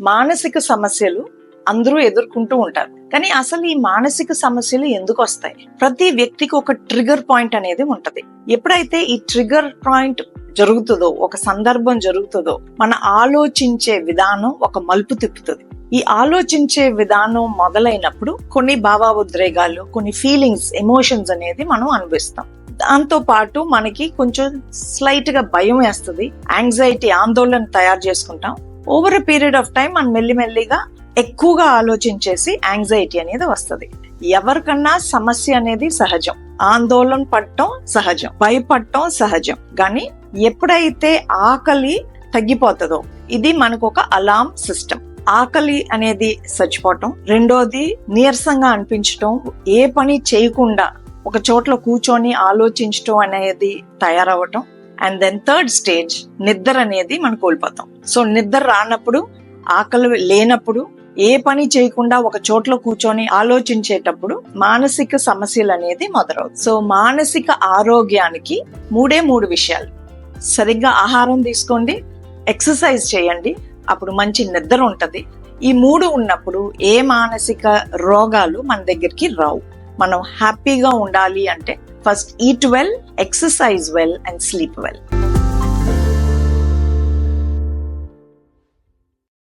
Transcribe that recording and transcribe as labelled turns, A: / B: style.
A: మానసిక సమస్యలు అందరూ ఎదుర్కొంటూ ఉంటారు. కానీ అసలు ఈ మానసిక సమస్యలు ఎందుకు వస్తాయి? ప్రతి వ్యక్తికి ఒక ట్రిగర్ పాయింట్ అనేది ఉంటది. ఎప్పుడైతే ఈ ట్రిగర్ పాయింట్ జరుగుతుందో ఒక సందర్భం జరుగుతుందో మన ఆలోచించే విధానం ఒక మలుపు తిప్పుతుంది. ఈ ఆలోచించే విధానం మొదలైనప్పుడు కొన్ని భావావుద్రేగాలు కొన్ని ఫీలింగ్స్ ఎమోషన్స్ అనేది మనం అనుభవిస్తాం. దాంతో పాటు మనకి కొంచెం స్లైట్గా భయం వేస్తుంది. యాంగ్జైటీ ఆందోళన తయారు చేసుకుంటాం. Over a period of time మనం మెల్లిమెల్లిగా ఎక్కువగా ఆలోచించేసి యాంగ్జైటీ అనేది వస్తుంది. ఎవరికన్నా సమస్య అనేది సహజం. ఆందోళన పడటం సహజం. భయపడటం సహజం. కానీ ఎప్పుడైతే ఆకలి తగ్గిపోతుందో ఇది మనకు ఒక అలాం సిస్టమ్ ఆకలి అనేది చచ్చిపోవటం రెండోది నీరసంగా అనిపించటం ఏ పని చేయకుండా ఒక చోట్ల కూర్చొని ఆలోచించటం అనేది తయారవటం అండ్ దెన్ థర్డ్ స్టేజ్ నిద్ర అనేది మనం కోల్పోతాం. సో నిద్ర రానప్పుడు ఆకలి లేనప్పుడు ఏ పని చేయకుండా ఒక చోట్ల కూర్చొని ఆలోచించేటప్పుడు మానసిక సమస్యలు అనేది మొదలవుతుంది సో మానసిక ఆరోగ్యానికి మూడే మూడు విషయాలు. సరిగ్గా ఆహారం తీసుకోండి ఎక్సర్సైజ్ చేయండి అప్పుడు మంచి నిద్ర ఉంటుంది. ఈ మూడు ఉన్నప్పుడు ఏ మానసిక రోగాలు మన దగ్గరికి రావు. మనం హ్యాపీగా ఉండాలి అంటే first eat well exercise well and sleep well